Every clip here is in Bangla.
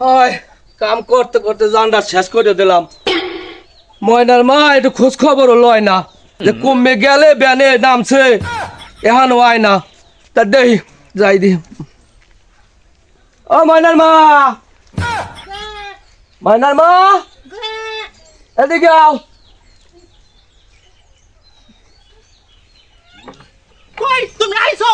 হয়, কাম করতে করতে জানটা শেষ করে দিলাম। ময়নার মা একটু খোঁজ খবরও লয় না। যে কমে গেলে ব্যানে নামছে এহানো আয় না। তা দেই, যাই দি। ও ময়নার মা! ময়নার মা! এদিকে আও। তুমি আইছো?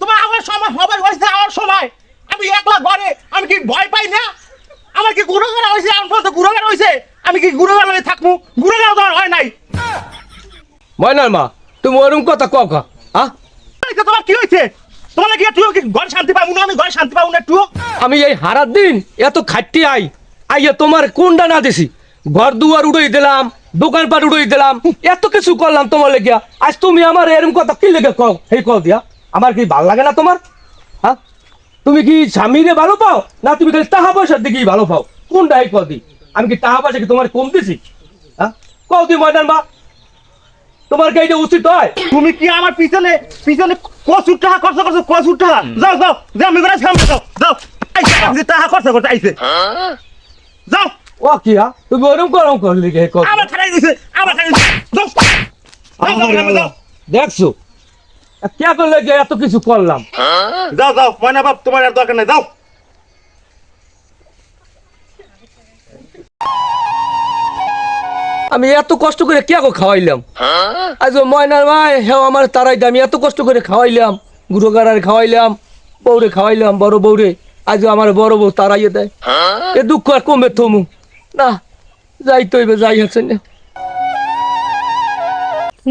তোমার আমার সময় হবার হয়েছে আমার সময়। আমি একলা ঘরে আমি কি ভয় পাই না? আমার কি গুণগান হয়েছে? আমার তো গুণগান হয়েছে? আমি কি গুণগান হয়ে থাকব? গুণগান তো হয় নাই। ময়নার মা তুমি ওরম কথা কও কা তো তোমার কি হয়েছে? তোমার কি তুইও কি ঘরে শান্তি পাবো না? আমি ঘরে শান্তি পাবো না একটু আমি এই হারার দিন এত খাট্টি আই আইয়ে তোমার কোনটা না দিছি। ঘর দুয়ার উড়াই দিলাম দোকানপাট উড়াই দিলাম এত কিছু করলাম তোমার লেগিয়া। আজ তুমি আমার এরম কথা কি লেগে কও? এই কও দিয়া আমার কি ভালো লাগে না তোমার? হ্যাঁ তুমি কি স্বামীরে ভালো পাও? না তুমি খালি টাকা পয়সার দিকেই ভালো পাও? কোনটা এই কদি? আমি কি টাকা পয়সা কি তোমার কম দিছি? হ্যাঁ? কও দি ময়দান বা। তোমার কি এইটা উচিত হয়? তুমি কি আমার পিছনে পিছনে কচুর টাকা খরচ করছ? কচুর টাকা? যাও যাও যাও আমি ঘরে সামনে যাও যাও। টাকা খরচ করতে আইসে যাও। ও কি হ্যাঁ? তুমি ওরম করম করলি কে? কও আমার খারাই দিছে আমার খারাই দিছে। যাও। দেখছ? কে করলে যে এত কিছু করলাম? যাও যাও ময়না বাপ তোমার আর দরকার নাই যাও। আমি এত কষ্ট করে কে গো খাওয়াইলাম? আজ ময়নার ভাই হেও আমার তারাই আমি এত কষ্ট করে খাওয়াইলাম গুঁড়ো গাড়ার খাওয়াইলাম বউরে খাওয়াইলাম বড় বউরে আজ আমার বড় বউ তারাইয়ে দেয়। এ দুঃখ আর কমে থমু। না যাই তো এবার যাই হচ্ছে না।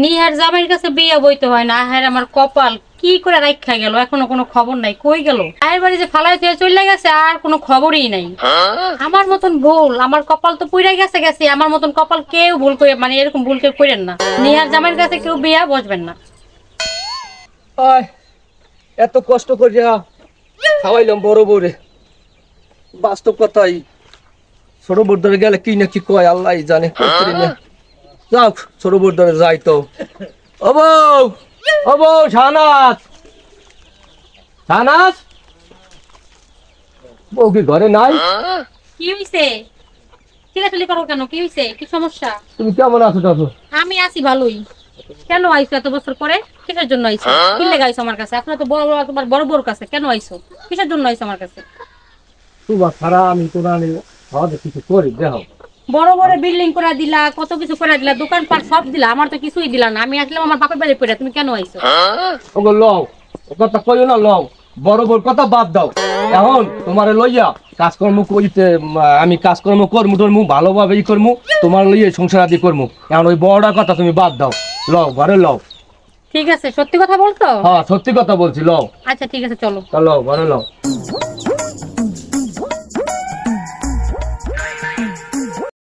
নিহার জামাইয়ের কাছে বিয়ে বইতে হয় না। আহের আমার কপাল কি করে রাখা গেল? এখনও কোনো খবর নাই। কই গেল? আয়ের বাড়ি যে ফালাই থেকে চলে গেছে, আর কোনো খবরই নাই। আমার মতন ভুল, আমার কপাল তো পুইরা গেছে গেছে, আমার মতন কপাল কেউ ভুল করে মানে এরকম ভুল কেউ করেন না। নিহার জামাইয়ের কাছে কেউ বিয়া বসবেন না। এত কষ্ট করিয়া খাওয়াইলাম বড় বউরে। বাস্তব কথাই, ছোট বউর ধরে গেলে কি না কি কয় আল্লাহ জানে ছোট ধরে যাই তো। ও বউ ও বউ শাহনাজ। শাহনাজ? বউ কি ঘরে নাই? কি হইছে? চিলাচিলি করো কেন? কি হইছে? কি সমস্যা? তুমি কেমন আছো টাছো আমি আছি ভালোই। কেন আইছো এত বছর পরে? কিসের জন্য আইছো? কি লেগে আইছো আমার কাছে? আপনার তো বড় বড় তোমার বড় বড় কাছে। কেন আইছো? কিসের জন্য আইছো আমার কাছে? তোমার ছাড়া আমি তো রানি হয়তো কিছু করি দেখো। বড় বড় বিল্ডিং করে দিলা কত কিছু করে দিলা দোকানপাট সব দিলা আমার তো কিছুই দিলা না। আমি আসলাম আমার বাপের বাড়ি পড়ে তুমি কেন আইছো? ওগো লও ও কথা কইও না লও। বড় বড় কথা বাদ দাও। এখন তোমারে লইয়া কাজকর্ম কইতে আমি কাজকর্ম করমু টরমু ভালোভাবে ই করমু তোমার লইয়া সংসার আদি করমু। এখন ওই বড়টা কথা তুমি বাদ দাও। লও ঘরে লও। ঠিক আছে সত্যি কথা বলছো? হ্যাঁ সত্যি কথা বলছি লও। আচ্ছা ঠিক আছে চলো। লও ঘরে লও।